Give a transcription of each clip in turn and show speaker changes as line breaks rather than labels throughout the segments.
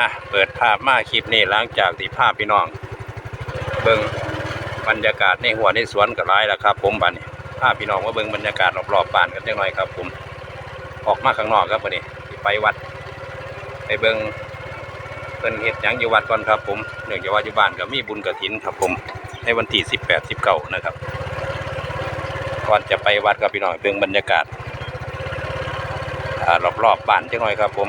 อะเปิดภาพมาคลิปนี้หลังจากที่ภาพพี่น้อง เบิ่งบรรยากาศในหัวในสวนก็หลายแล้วครับ ผมบัดนี้ภาพพี่น้องมาเบิ่งบรรยากาศรอบๆบ้านกันจังหน่อยครับ ผม ออกมาข้างนอกครับวันนี้ไปวัด ไปเบิ่งเพิ่นเฮ็ดหยังอยู่วัดก่อนครับผมเนื่องจากว่าอยู่บ้านก็มีบุญกฐินครับ ผม ในวันที่18 19นะครับก่อนจะไปวัดครับพี่น้องเบิ่งบรรยากาศรอบๆบ้านจังหน่อยครับ ผม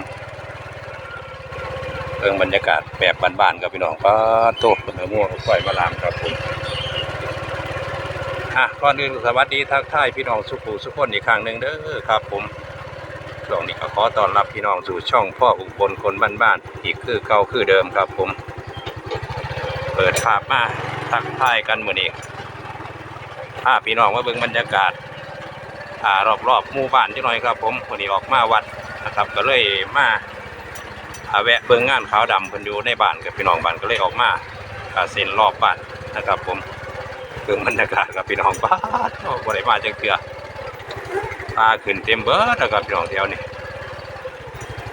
เรื่องบรรยากาศแบบบ้านๆครับพี่น้องป้าโต๊ะเป็นม่วงปล่อยมาลามครับผมอะก่อนอื่นสวัสดีทักทายพี่น้องสุขุสุขคนอีกครั้งหนึ่งเด้อครับผมช่วงนี้ก็ขอต้อนรับพี่น้องสู่ช่องพ่ออุบลคนบ้านๆอีกคือเก่าคือเดิมครับผม เปิดภาพมาทักทายกันเหมื้อนี้าพพี่น้องมาเบิ่งบรรยากาศอ่ารอบๆหมู่บ้านจังหน่อยครับ ผมวันนี้ออกมาวัดนะครับก็เลยมา อาแวะเบิ่งงานขาวดำเพิ่นอยู่ในบ้านกับพี่น้องบ้านก็เลยออกมาอ่าเส้นรอบบ้านนะครับ ผมเบิ่งบรรยากาศกับพี่น้องบ้านบ่ได้มาจังเทื่อตาขึ้นเต็มเบิดนะครับพี่น้องแถวนี้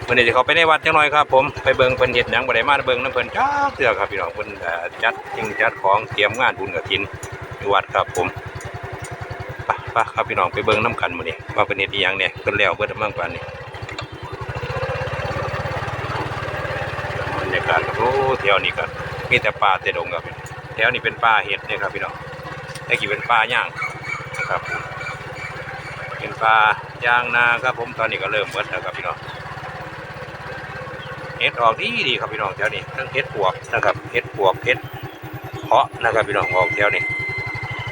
มื้อนี้สิเขาไปในวัดจังหน่อยครับ ผมไปเบิ่งเพิ่นเฮ็ดหยังบ่ได้มาเบิ่งนํเพิ่นจักเทื่อครับพี่น้องเพิ่นจัดสิ่งจัดของเตรียมงานบุญกฐินอยู่วัดครับผมไปครับพี่น้องไปเบิ่งนํกันมื้อนี้ว่าเพิ่นเฮ็ดอีหยังเนี่ยเพิ่นแล้วเบิดมั่งปานนี้ บรรยากาศก็โอ้แถวนี้ก็มีแต่ป่าแต่ดงครับแถวนี้เป็นป่าเห็ดเนี่ยครับพี่น้องแต่กี่เป็นป่าย่างนะครับเป็นป่ายางนาครับผมตอนนี้ก็เริ่มเบิดแล้วครับพี่น้องเห็ดออกดีดีครับพี่น้องแถวนี้ทั้งเห็ดปวกนะครับเห็ดปวกเห็ดเพาะนะครับพี่น้องออกแถวนี้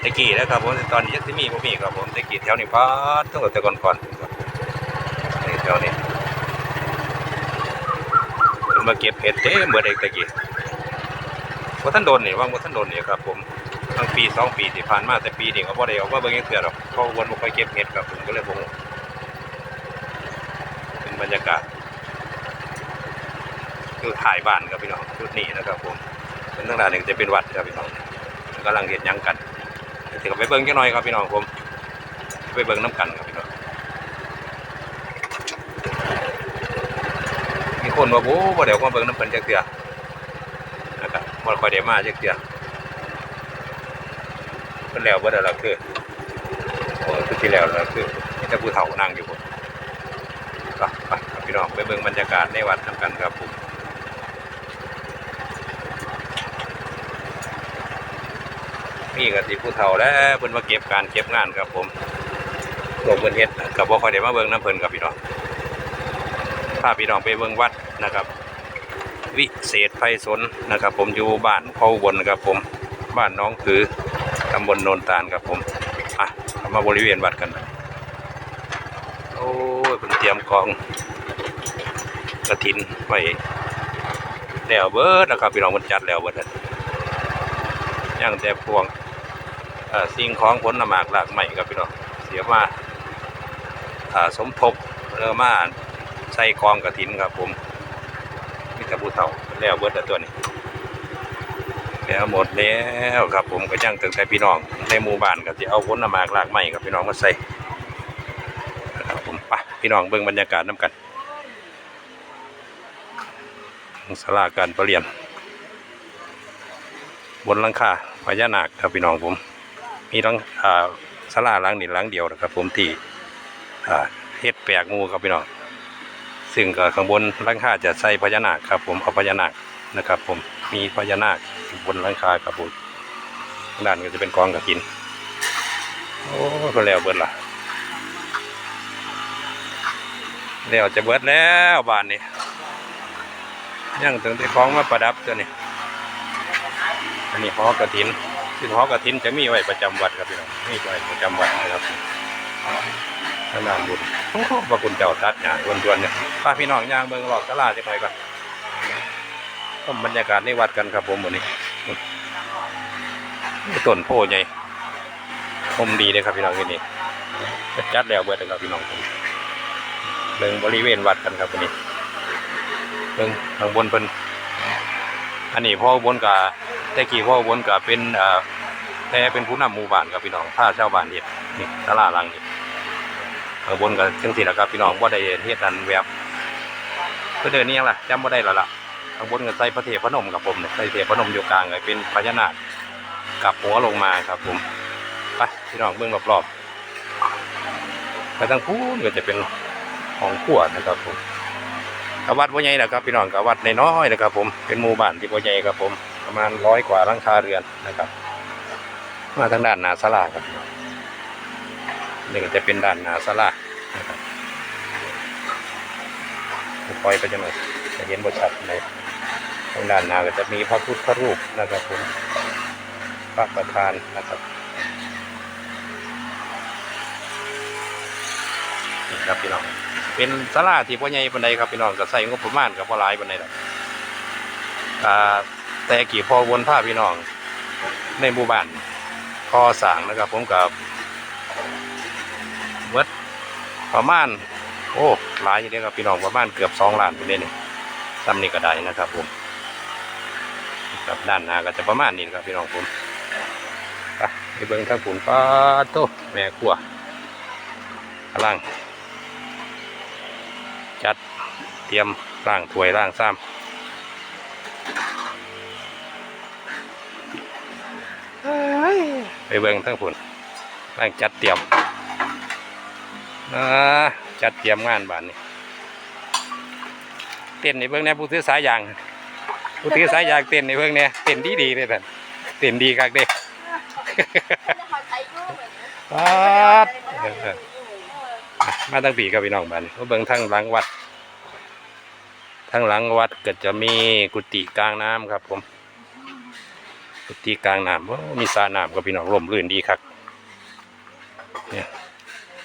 ตะกี้นะครับผมตอนนี้ยังที่มีบ่มีครับผมตะกี้แถวนี้ฟ้าตั้งแต่ก่อนก่อนๆครับแถวนี้ มาเก็บเห็ดเต็มเบิดเองตะกี้ว่าท่านโดนนี่ว่างว่าท่านโดนนี่ครับ ผมทั้งปีสองปีที่ผ่านมาแต่ปีนี้ก็บ่ได้เอามาเบิ่งยังเทื่อหรอกเขาวนบ่ค่อยเก็บเห็ดครับผมก็เลยบ่ฮู้เป็นบรรยากาศคือถ่ายบ้านครับพี่น้องจุดนี้นะครับผมเป็นทางด้านหนึ่งจะเป็นวัดครับพี่น้องกำลังเฮ็ดยังกันเดี๋ยวก็ไปเบิ่งจักหน่อยครับพี่น้องผมไปเบิ่งน้ำกันครับพี่น้อง คนมาบู๊บ่เดี๋ยวมาเบิ่งน้ำเพิ่นจักเทื่อนะครับบ่ค่อยได้มาจักเทื่อเพิ่นแล้วบ่ได้ละคือโอ้คือที่แล้วละคือมีแต่ผู้เฒ่านั่งอยู่พุ่นไปไปพี่น้องไปเบิ่งบรรยากาศในวัดนำกันครับผมมีก็สิผู้เฒ่าแล้วเพิ่นมาเก็บการเก็บงานครับผมพวเพิ่นเฮ็ดก็บ่ค่อยได้มาเบิ่งน้ำเพิ่นครับพี่น้องพาพี่น้องไปเบิ่งวัด นะครับ วิเศษไพศลนะครับ ผมอยู่บ้านพ่อบนครับผมบ้านน้องคือตำบลโนนตาลครับผมอะมาบริเวณวัดกันโอ้ยเป็นเตรียมกองกระถินไว้แล้วเบิดนะครับพี่น้องมันจัดแล้วเบิดแล้วย่างแต่พวงสิ่งของผลละหมากหลากใหม่ครับพี่น้องเสียมาสมทบเริ่มมาใส่กองกระถินครับผม ผู้เฒ่าแล้วเบิดแต่ตัวนี้แล้วหมดแล้วครับผมก็ยังถึงแต่พี่น้องในหมู่บ้านก็จะเอาผลมากลากไม้ครับพี่น้องมาใส่ครับผมไปพี่น้องเบิ่งบรรยากาศน้ำกันสลาการประเรียน บนหลังคาพญานาคครับพี่น้องผม มีหลังสลาหลังนี่หลังเดียวนะครับผมที่เฮ็ดแปลกหมูครับพี่น้อง ซึ่งก็ข้างบนหลังคาจะใส่พญานาคครับ ผมเอาพญานาคนะครับ ผมมีพญานาคบนหลังคาครับผมด้านก็จะเป็นกองกระถิน โอ้ก็แล้วเบิดละแล้วจะเบิดแล้วบ้านนี้ยังถึงที่ของมาประดับตัวนี้อันนี้หอกระถินซึ่งหอกระถินจะมีไว้ประจำวัดครับพี่น้องมีไว้ประจำวัดนะครับ ขนาดบุญโอ้โหพระคุณเจ้าตัดหยาวนๆเนี่ยพาพี่น้องย่างเบิ่งรอบตลาดจังหนก่อนบรรยากาศในวัดกันครับผมวันนี้ต้นโพใหญ่ชมดีเลยครับพี่น้องที่นี่จัดแล้วเบิดครับพี่น้องผมเบิ่งบริเวณวัดกันครับวันนี้เบิ่งข้างบนเป็นอันนี้พ่อบนกับแต่กี้พ่อบนกับเป็นอ่อแต่เป็นผู้นำหมู่บ้านครับพี่น้องพาชาวบ้านเฮ็ดนี่ตลาดลังนี้ ข้างบนก็จังสิล่ะครับพี่น้องบ่ได้เฮ็ดอันแวบเพื่อเดินนี่ยังล่ะจำบ่ได้แล้วล่ะข้างบนก็ใส่พระเทพพนมครับผมเนี่ยใส่เทพพนมอยู่กลางเลยเป็นพญานาคกับหัวลงมาครับผมไปพี่น้องเบื้องรอบๆไปทางพูนก็จะเป็นของขวดนะครับผมกวัดว่าใหญ่นะครับพี่น้องกวัดในน้อยนะครับ ผมเป็นหมู่บ้านที่ว่าใหญ่ครับผมประมาณร้อยกว่าลังคาเรือนนะครับ มาทางด้านนาสลาครับ นี่ก็จะเป็นด้านหนาสลานะครับปล่อยไปจังหน่อยจะเห็นบทชัดเลยทางด้านหนาก็จะมีพระพุทธรูปนะครับผมพระประธานนะครับนี่ครับพี่น้อง เป็นสลาที่พ่อใหญ่ปันใดครับพี่น้องก็ใส่งบประมาณกับพ่อหลายปันใดหรอกอ่าแต่กี่พอวนผ้าพี่น้องในหมู่บ้านพอสั่งนะครับผมกับ เวิดประมาณ โอ้หลายอยู่เลยครับพี่น้องประมาณเกือบสองล้านไปเลยนี่ซ้ำนี่ก็ได้นะครับผมกับด้านหน้าก็จะประมาณนี้ครับพี่น้องผมไปเบิ้งทางผุนป้าโตแม่ขัวกำลัง จัดเตรียมร่างถวยร่างซ้ำไปเบิ่งทั้งผุนร่างจัดเตรียม อ่าจัดเตรียมงานบ้านนี้เต้นในเบิ่งแหน่ผู้ถือสายยางผู้ถือสายยางเต้นในเบิ่งเนี่ยเต้นดีดีเลยท่านเต้นดีคักเด้ปาดมาตั้งปีกับพี่น้องบ้านนี้เบิ่งทั้งหลังวัดทั้งหลังวัดก็จะมีกุฏิกลางน้ำครับ ผม กุฏิกลางน้ำมีสระน้ำกับพี่น้องร่มรื่นดีครับเนี่ย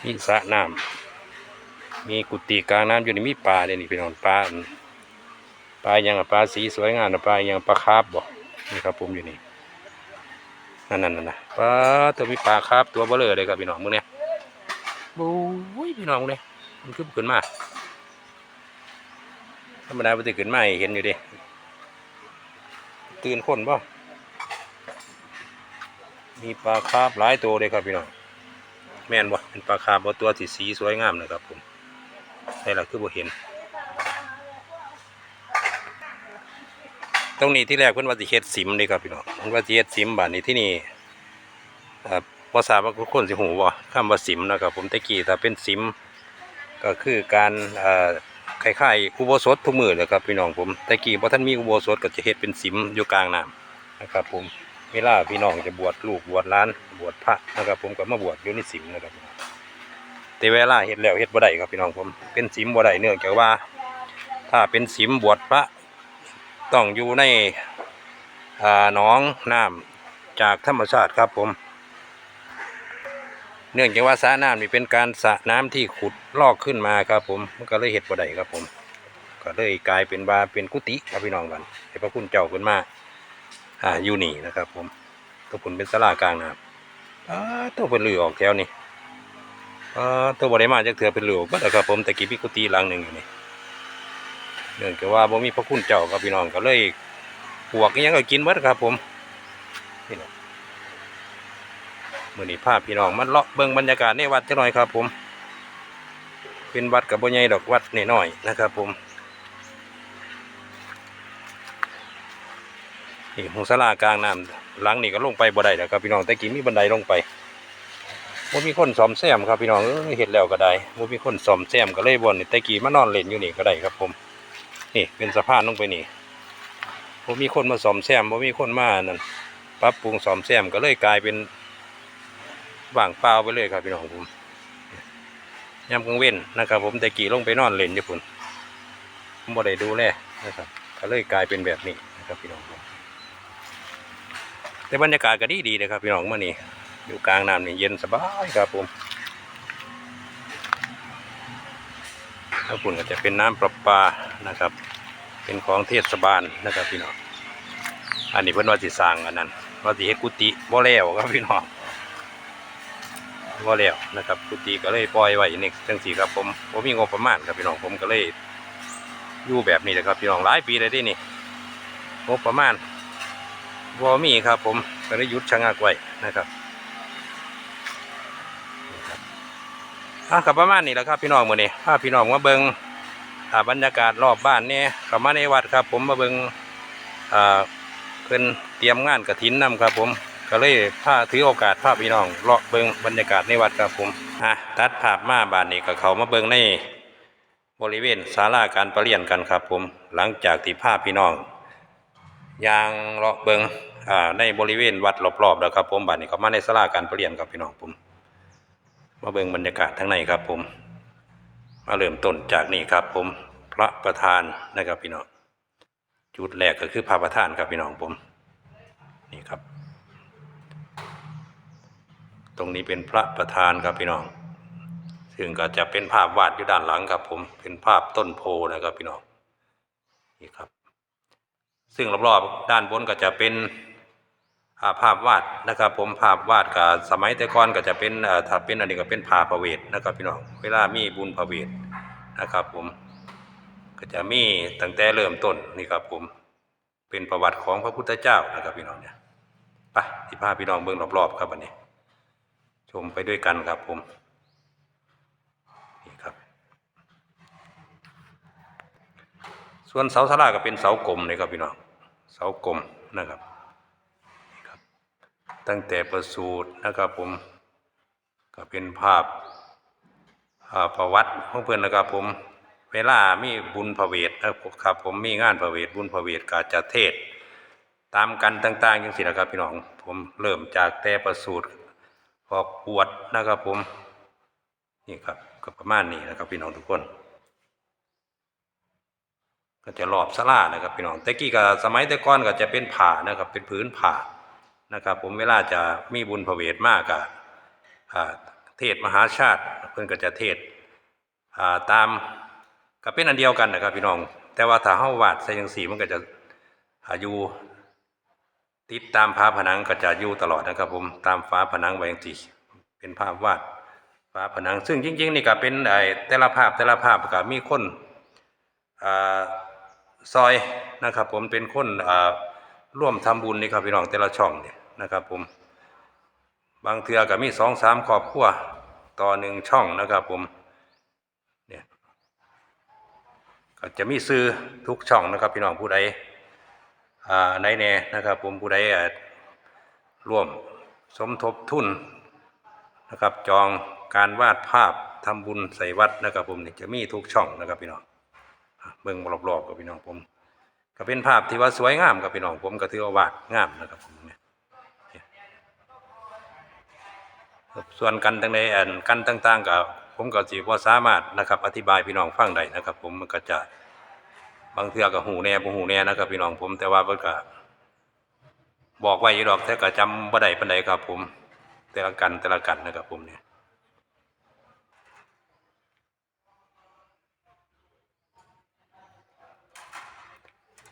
มีสระน้ำมีกุฏิกลางน้ำอยู่ในมีปลาเนี่ยนี่พี่น้องปลาปลาอย่างปลาสีสวยงามนะปลาอย่างปลาคาร์ฟบ่นี่ครับผมอยู่นี่นั่นนั่นนั่นปลาตัวมีปลาคาร์ฟตัวเบลอเลยครับพี่น้องมึงเนี่ยโอ้ยพี่น้องเนี่ยมันขึ้นขึ้นมาธรรมดาปกติขึ้นมาให้เห็นอยู่ดิตื่นคนป่ะมีปลาคาร์ฟหลายตัวเลยครับพี่น้อง แม่นบ่เป็นปลาคาร์บตัวที่สีสวยงามนะครับผมใช่ละคือบ่เห็น ตรงนี้ที่แรกเพิ่นว่าสิเฮ็ดสิมเลยครับพี่น้องเพิ่นว่าสิเฮ็ดสิมบ้านนี้ที่นี่เอ่อบ่ทราบาทุกคนสิฮู้บ่คำว่าสิมนะครับผมตะกี้ถ้าเป็นสิมก็คือการเอ่อคล้ายๆอุโบสถทุกมือเลยครับพี่น้องผมตะกี้บ่ทันมีอุโบสถก็จะเฮ็ดเป็นสิมอยู่กลางน้ำนะครับผม เวลาพี่น้องจะบวชลูกบวชล้านบวชพระนะครับ ผมก็มาบวชอยู่ในสิมนะครับแต่เวลาเฮ็ดแล้วเฮ็ดบ่ได้ครับพี่น้องผมเป็นสิมบ่ได้เนื่องจากว่า ถ้าเป็นสิมบวชพระต้องอยู่ในอ่าหนองน้ำจากธรรมชาติครับผม เนื่องจากว่าสระน้ำนี่เป็นการสระน้ำที่ขุดลอกขึ้นมาครับผมมันก็เลยเฮ็ดบ่ได้ครับผม ก็เลยกลายเป็นว่าเป็นกุฏิครับพี่น้องกันให้พระคุณเจ้าขึ้นมา อ่าอยู่นี่นะครับ ผมตัวผลเป็นสลากลางนะครับอ่าตัวเป็นเหลือออกแถวนี่อ่าตัวบริมาจากเถื่อเป็นเหลือก็แล้วครับ ผมแต่กี้พี่กุฏิหลังหนึ่งอยู่นี่เนื่องจากว่าบ่มีพระคุณเจ้าครับพี่น้องก็เลยปวกยังก็กินเบิดครับ ผมพี่น้องมื่อนี้ภาพพี่น้องมันเลาะเบิ่งบรรยากาศในวัดจังหน่อยครับ ผม เป็นวัดกับบ่ใหญ่ดอกวัดน้อยนะครับ ผม นี่หงสลากลางน้ำหลังนี่ก็ลงไปบ่ได้แล้วครับพี่น้องแต่กี้มีบันไดลงไปบ่มีคนซ่อมแซมครับพี่น้องเห็ดแล้วก็ได้บ่มีคนซ่อมแซมก็เลยบนนี่แต่กี้มานอนเล่นอยู่นี่ก็ได้ครับผม นี่เป็นสะพานลงไปนี่บ่มีคนมาซ่อมแซมบ่มีคนมานั่นปรับปรุงซ่อมแซมก็เลยกลายเป็นว่างเปล่าไปเลยครับพี่น้องผมยามกลางเว้นนะครับ ผมแต่กี้ลงไปนอนเล่นอยู่พุ่นผมบ่ได้ดูแลนะครับก็เลยกลายเป็นแบบนี้นะครับพี่น้อง แต่บรรยากาศก็ดีดีเลยครับพี่น้องมื่อนี้อยู่กลางน้ำนี่เย็นสบายครับผมแล้วคุณก็จะเป็นน้ำประปานะครับ เป็นของเทศบาลนะครับพี่น้องอันนี้เพิ่นว่าสิสร้างอันนั้นว่าสิเฮ็ดกุฏิบ่แล้วครับพี่น้องบ่แล้วนะครับกุฏิก็เลยปล่อยไว้นี่จังสี่ครับผมผมมีงบประมาณครับพี่น้องผมก็เลยอยู่แบบนี้แหละครับพี่น้องหลายปีเลยเดินี่งบประมาณ วอมีครับ ผมก็ได้ยุดชะงักไว้นะครับนี่ครับอะกับประมาณนี้แหละครับพี่น้องมื่อนี้พาพี่น้องมาเบิงอ่าบรรยากาศรอบบ้านเนี่ยเข้ามาในวัดครับ ผมมาเบิงอ่าเพิ่นเตรียมงานกระถินนำครับผมก็เลยพาถือโอกาสพาพี่น้องเลาะเบิงบรรยากาศในวัดครับผมอะตัดภาพมาบ้านนี้ก็เขามาเบิงในบริเวณศาลาการประเรียนกันครับผม หลังจากที่พาพี่น้อง ยางเลาะเบิงอ่าในบริเวณวัดรอบๆแล้วครับ ผมบ้านนี้เขามาในศาลาการประเรียนครับพี่น้องผม มาเบิงบรรยากาศทั้งในครับ ผม มาเริ่มต้นจากนี่ครับ ผมพระประธานนะครับพี่น้องจุดแรกก็คือพระประธานครับพี่น้องผม นี่ครับ ตรงนี้เป็นพระประธานครับพี่น้องซึ่งก็จะเป็นภาพวาดอยู่ด้านหลังครับ ผมเป็นภาพต้นโพนะครับพี่น้องนี่ครับ ซึ่งรอบๆด้านบนก็จะเป็นาภาพวาดนะครับผมภาพวาดกับสมัยแต่ก่อนก็จะเป็นถ้าเป็นอันนี้ก็เป็นผาประเวทนะครับพี่น้องเวลามีบุญประเวทนะครับผมก็จะมีตั้งแต่เริ่มต้นนี่ครับผมเป็นประวัติของพระพุทธเจ้านะครับพี่น้องเนี่ยไปที่พาพพี่น้องเบื้องรอบๆครับวันนี้ ชมไปด้วยกันครับผมนี่ครับ ส่วนเสาสลาก็เป็นเสากลมเลยครับพี่น้องากลมนะครับครับ ตั้งแต่ประสูตรนะครับผมก็เป็นภาพาประวัติของเพื่อนนะครับผมเวลามีบุญพระเวทนะครับผมมีงานพระเวทบุญพระเวทก็จะเทศ ตามกันต่างๆอย่างสินะครับพี่น้องผมเริ่มจากแต่ประสูตรออกบวชนะครับผมนี่ครับก็ประมาณนี้นะครับพี่น้องทุกคน ก็จะรอบสลานะครับพี่น้องแต่กี้ก็สมัยแต่ก่อนก็จะเป็นผ่านะครับ เป็นพื้นผ่านะครับ ผมเวลาจะมีบุญพระเวทมากอะอ่าเทศมหาชาติเพื่อนก็จะเทศตามก็เป็นอันเดียวกันนะครับพี่น้อง แต่ว่าถ้าเฮาวาดใส่ยังสีมันก็จะอายุติดตามฝาผนังก็จะอยู่ตลอดนะครับ ผมตามฝาผนังไว้ยังสีเป็นภาพวาดฝาผนัง ซึ่งจริง ๆ นี่ก็เป็นไอ้แต่ละภาพแต่ละภาพก็มีคนอ่า ซอยนะครับ ผมเป็นคนอ่าร่วมทำบุญนี่ครับพี่น้องแต่ละช่องเนี่ยนะครับผมบางเทือก็มีสองสามครอบครัวต่อหนึ่งช่องนะครับผมเนี่ยก็จะมีซื้อทุกช่องนะครับ พี่น้องผู้ใดอ่าในแน่นะครับ ผมผู้ใดร่วมสมทบทุนนะครับ จองการวาดภาพทำบุญใส่วัดนะครับ ผมนี่จะมีทุกช่องนะครับพี่น้อง เบิ่งรอบๆกับพี่น้องผม ก็เป็นภาพที่ว่าสวยงามกับพี่น้องผมก็ถือว่าวาดงามนะครับผมเนี่ยส่วนกันต่างในอันกันต่างๆกับผมก็สิว่าสามารถนะครับ อธิบายพี่น้องฟังได้นะครับ ผมมันก็จะบางเทื่อก็หูแน่บ่หูแน่นะครับ พี่น้องผมแต่ว่าเพิ่นก็บอกไว้อยู่ดอกแต่ก็จำบ่ได้ปานใดครับ ผม แต่ละกันแต่ละกันนะครับผมเนี่ย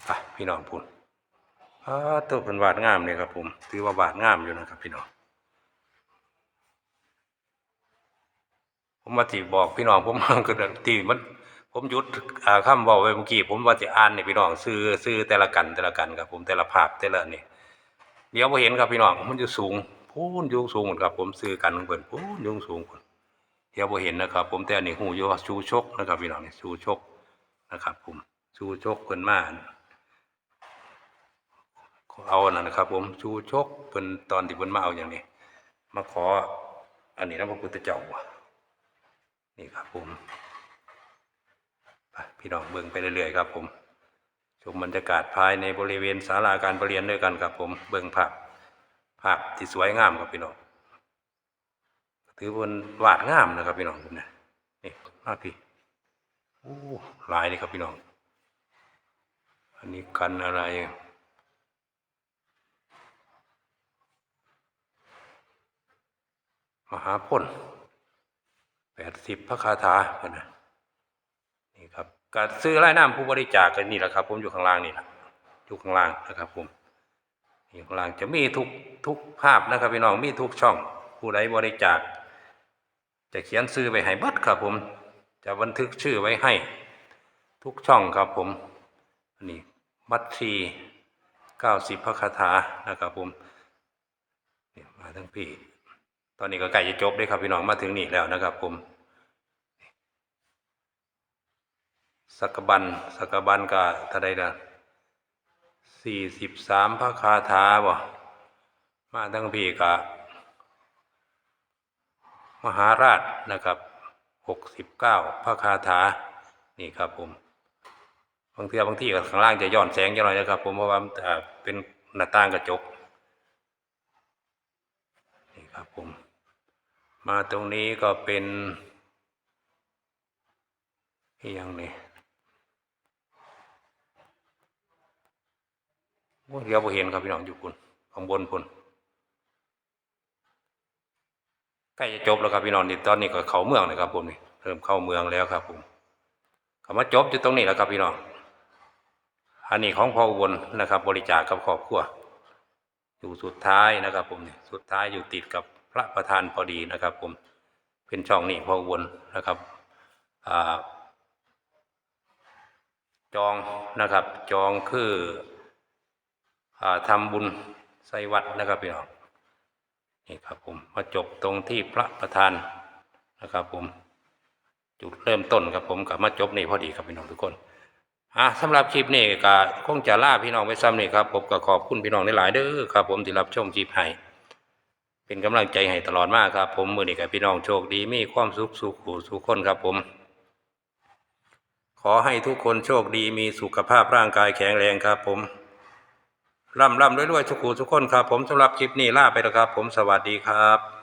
อะพี่น้องพูนอ่าตัวเป็นวาดงามเลยครับผม ถือว่าวาดงามอยู่นะครับพี่น้อง ผมว่าที่บอกพี่น้องผมก็ที่มัน ผมหยุดอ่าคำบอกไว้เมื่อกี้ผมว่าจะอ่านนี่พี่น้องซื้อซื้อแต่ละกันแต่ละกันครับผมแต่ละภาพแต่ละนี่เดี๋ยวพอเห็นครับพี่น้องมันอยู่สูงพูนยู่สูงหมดครับ ผมซื้อกันของเพิ่นพูนยู่สูงพุ่นเดี๋ยวพอเห็นนะครับ ผมแต่อันนี้หูยว่าชูชกนะครับพี่น้องนี่ชูชกนะครับ ผมชูชกเพิ่นมาก เอานั่นนะครับ ผมชูชกเพิ่นตอนที่เพิ่นมาเอาอย่างนี้ มาขอ อันนี้นะพระพุทธเจ้านี่ครับ ผมไปพี่น้องเบิ่งไปเรื่อยๆครับ ผมชมบรรยากาศภายในบริเวณศาลาการประเรียนด้วยกันครับ ผมเบิ่งภาพภาพที่สวยงามครับพี่น้องถือเป็นวาดงามนะครับ พี่น้องผมเนี่ยนี่มากพี่โอ้หลายเลยครับพี่น้อง อันนี้กันอะไร มหาพ้นแปดสิบพระคาถาพนนะนี่ครับการซื้อไล่น้ำผู้บริจาคกันนี่แหละครับ ผมอยู่ข้างล่างนี่แหละอยู่ข้างล่างนะครับผมนี่ข้างล่างจะมีทุกทุกภาพนะครับพี่น้องมีทุกช่อง ผู้ใดบริจาค จะเขียนซื้อไว้ให้บัดครับ ผม จะบันทึกชื่อไว้ให้ ทุกช่องครับผมนนี้บัตรทีเก้าสิบพระคาถานะครับผมมาทั้งพี่ ตอนนี้ก็ใกล้จะจบได้ครับพี่น้องมาถึงนี่แล้วนะครับ ผมสักบันสักบันก็เท่าใดนะสี่สิบสามพระคาถาบ่มาทั้งพี่ก็มหาราชนะครับหกสิบเก้าพระคาถานี่ครับผมบางทีบางที่ก็ข้างล่างจะย้อนแสงจะหน่อยนะครับผมเพราะว่ามันอ่าเป็นหน้าต่างกระจกนี่ครับผม มาตรงนี้ก็เป็นอย่างนี้เดี๋ยวเห็นครับพี่น้องอยู่คุณข้างบนคุณใกล้จะจบแล้วครับพี่น้องนี่ตอนนี้ก็เข้าเมืองนะครับผมนี่เริ่มเข้าเมืองแล้วครับผมเขามาจบอยู่ตรงนี้แล้วครับพี่น้องอันนี้ของพ่ออุบลนะครับ บริจาคกับครอบครัวอยู่สุดท้ายนะครับผมนี่สุดท้ายอยู่ติดกับ พระประธานพอดีนะครับ ผมเป็นช่องนี้พ่ออุบลนะครับอจองนะครับ จองคืออทำบุญใส่วัดนะครับพี่น้องนี่ครับผมมาจบตรงที่พระประธานนะครับ ผมจุดเริ่มต้นครับผมกับมาจบนี่พอดีครับพี่น้องทุกคนอะสำหรับคลิปนี้ก็คงจะล่าพี่น้องไปซ้ำนี่ครับผมก็ขอบคุณพี่น้องหลายๆเด้อครับ ผมที่รับชมคลิปให้ เป็นกำลังใจให้ตลอดมากครับ ผมมือนี้กับพี่น้องโชคดีมีความสุขสุขหูสุขคนครับผม ขอให้ทุกคนโชคดีมีสุขภาพร่างกายแข็งแรงครับ ผมร่ำร่ำรวยๆทุกหูทุกคนครับ ผมสำหรับคลิปนี้ล่าไปแล้วครับ ผมสวัสดีครับ